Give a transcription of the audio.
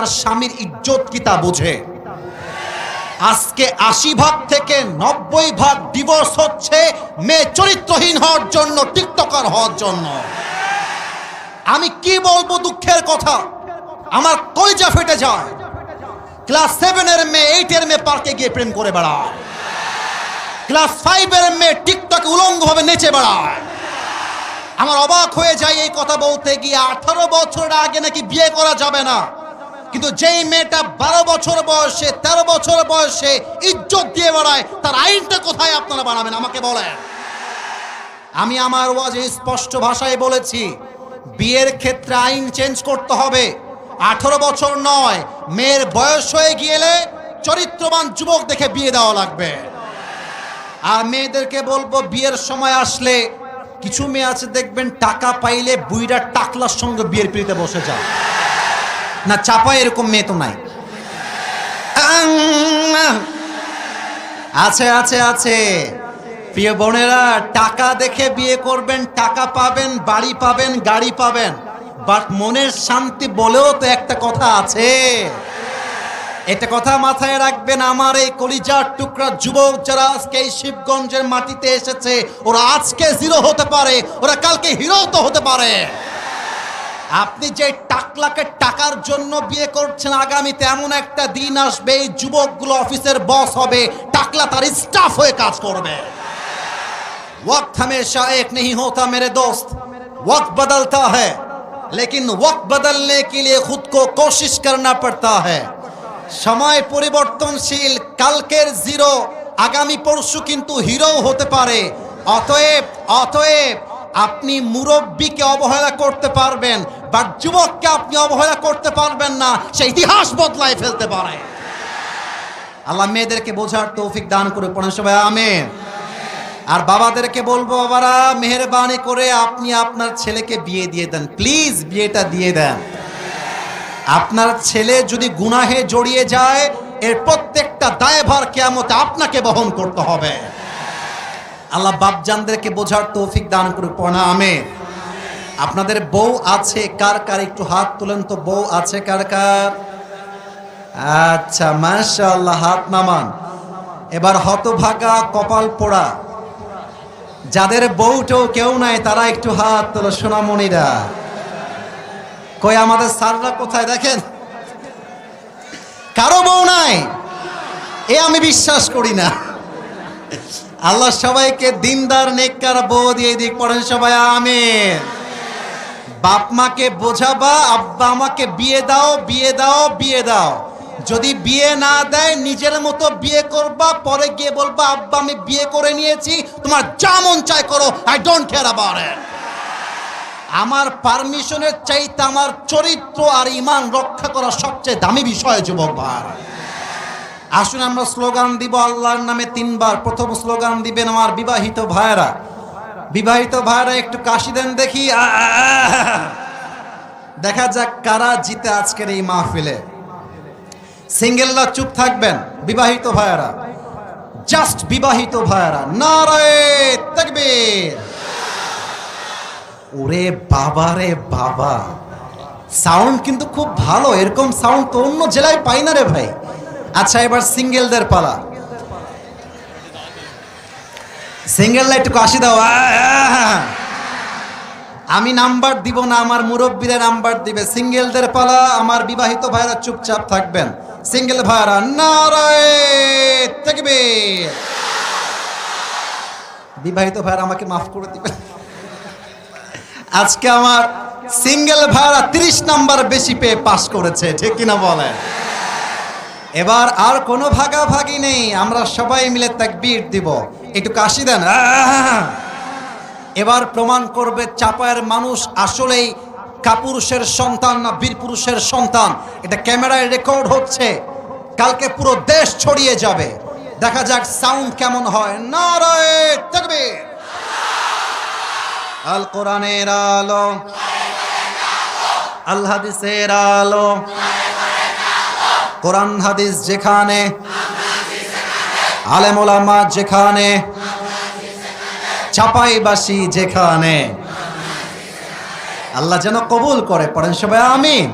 তার স্বামীর ইজ্জত কি তা বুঝে? আজকে আশি ভাগ থেকে নব্বই ভাগ ডিভোর্স হচ্ছে, মেয়ে চরিত্রহীন হওয়ার জন্য, টিকটকার হওয়ার জন্য। আমি কি বলব দুঃখের কথা? আমার কলিজা ফেটে যায়। ক্লাস সেভেনের মেয়ে এইটের মেয়ে পার্কে গিয়ে প্রেম করে বেড়ায়। ক্লাস ফাইভের মেয়ে টিকটকে উলঙ্গভাবে নেচে বেড়ায়। আমার অবাক হয়ে যায় এই কথা বলতে গিয়ে আঠারো বছর আগে নাকি বিয়ে করা যাবে না। কিন্তু যেই মেয়েটা বারো বছর বয়সে, তেরো বছর বয়সে ইজ্জত দিয়ে বেড়ায়, তার আইনটা কোথায় আপনারা বানাবেন? আমাকে বলেন। আমি আমার ওয়াজে স্পষ্ট ভাষায় বলেছি, বিয়ের ক্ষেত্রে আইন চেঞ্জ করতে হবে। আঠারো বছর নয়, মেয়ের বয়স হয়ে গিয়েলে চরিত্রবান যুবক দেখে বিয়ে দেওয়া লাগবে। আর মেয়েদেরকে বলব, বিয়ের সময় আসলে কিছু মেয়ে আছে, দেখবেন টাকা পাইলে বুইরা টাকলার সঙ্গে বিয়ের পিড়িতে বসে যায়। না চাপা এরকম মেয়ে তো নাই! আছে আছে আছে। প্রিয় বোনেরা, টাকা দেখে বিয়ে করবেন, টাকা পাবেন, বাড়ি পাবেন, গাড়ি পাবেন। বাট মনের শান্তি বলেও তো একটা কথা আছে। এটা কথা মাথায় রাখবেন, আমার এই কলিজার টুকরা যুবক যারা আজকে এই শিবগঞ্জের মাটিতে এসেছে, ওরা আজকে জিরো হতে পারে, ওরা কালকে হিরো তো হতে পারে। আপনি যে টাকলাকে টাকার জন্য বিয়ে করছেন আগামীতে এমন একটা দিন আসবে এই যুবকগুলো অফিসের বস হবে টাকলা তার স্টাফ হয়ে কাজ করবে वक्त हमेशा एक नहीं होता मेरे दोस्त वक्त बदलता है लेकिन वक्त बदलने के लिए खुद को कोशिश करना पड़ता है সময় পরিবর্তনশীল কালকের জিরো আগামী পরশু কিন্তু হিরো হতে পারে অতএব অতএব আপনি মুরব্বীকে অবহেলা করতে পারবেন বাট যুবককে আপনি অবহেলা করতে পারবেন না, সে ইতিহাস বদলায় ফেলতে পারে। আল্লাহ মেয়েদেরকে বোঝার তৌফিক দান করে পড়েন সবাই, আমেন। আর বাবাদেরকে বলব, বাবারা, মেহরবানি করে আপনি আপনার ছেলেকে বিয়ে দিয়ে দেন। প্লিজ বিয়েটা দিয়ে দেন। আপনার ছেলে যদি গুনাহে জড়িয়ে যায়, এর প্রত্যেকটা দায়ভার কেয়ামতে আপনাকে বহন করতে হবে। আল্লাহ বাপজানদেরকে বোঝার তৌফিক দান করে পড়া আমে আপনাদের বউ আছে, কার কার একটু হাত তুলেন তো, বউ আছে কার কার? আচ্ছা মাশাআল্লাহ, হাত নামান। এবার হতভাগা কপাল পোড়া। যাদের বউটেও কেউ নাই, তারা একটু হাত তোলো, সোনামণিরা। কই আমাদের স্যাররা কোথায় দেখেন? কারও বউ নাই। এ আমি বিশ্বাস করি না। আল্লাহ সবাইকে দিনদার, নেককার, বউ দিয়ে দিক, পড়েন সবাই, আমিন। বাপ মাকে বোঝাবা, আব্বা আমাকে বিয়ে দাও বিয়ে দাও বিয়ে দাও। যদি বিয়ে না দেয়, নিজের মতো বিয়ে করবা, পরে গিয়ে বলবা, আব্বা, আমি বিয়ে করে নিয়েছি, তোমার যা মন চাই করো আই ডোন্ট কেয়ার অ্যাবাউট আমার পারমিশনের চাইতে আমার চরিত্র আর ইমান রক্ষা করা সবচেয়ে দামি বিষয়, যুবক ভাই। আসুন আমরা স্লোগান দিব, আল্লাহর নামে তিনবার। প্রথম স্লোগান দিবেন আমার বিবাহিত ভাইয়েরা। বিবাহিত ভাইয়েরা একটু কাশি দেন দেখি। দেখা যাক কারা জিতে আজকের এই মাহফিলে। সিঙ্গেলরা চুপ থাকবেন, বিবাহিত ভাইয়েরা জাস্ট বিবাহিত ভাইয়েরা নারায়ে তাকবীর। ওরে বাবা রে বাবা। সাউন্ড কিন্তু খুব ভালো, এরকম সাউন্ড তো অন্য জেলায় পাই না রে ভাই। আচ্ছা এবার সিঙ্গেলদের পালা। সিঙ্গেলরা একটু কাশি দাও! আমি নাম্বার দিব না, আমার মুরব্বীরা নাম্বার দিবে। সিঙ্গেলদের পালা, আমার বিবাহিত ভাইরা চুপচাপ থাকবেন। সিঙ্গেল ভাইরা নারায় থাকবে। বিবাহিত ভাইরা আমাকে মাফ করে দিবেন। আজকে আমার সিঙ্গেল ভাইরা তিরিশ নাম্বার বেশি পেয়ে পাস করেছে, ঠিক কিনা বলেন? এবার আর কোনো ভাগাভাগি নেই, আমরা সবাই মিলে তাকবীর দিব। একটু কাশি দেন! এবার প্রমাণ করবে চাপায়ের মানুষ আসলেই কাপুরুষের সন্তান না বীর পুরুষের সন্তান। এটা ক্যামেরায় রেকর্ড হচ্ছে, কালকে পুরো দেশ ছড়িয়ে যাবে। দেখা যাক সাউন্ড কেমন হয়। নারায় তাকবীর। আল কোরআনের আলো, আল আলো কোরআন, হাদিস যেখানে আলেম ওলামা যেখানে, চাপাইবাসী যেখানে, আল্লাহ যেন কবুল করে, পড়েন সবাই আমিন।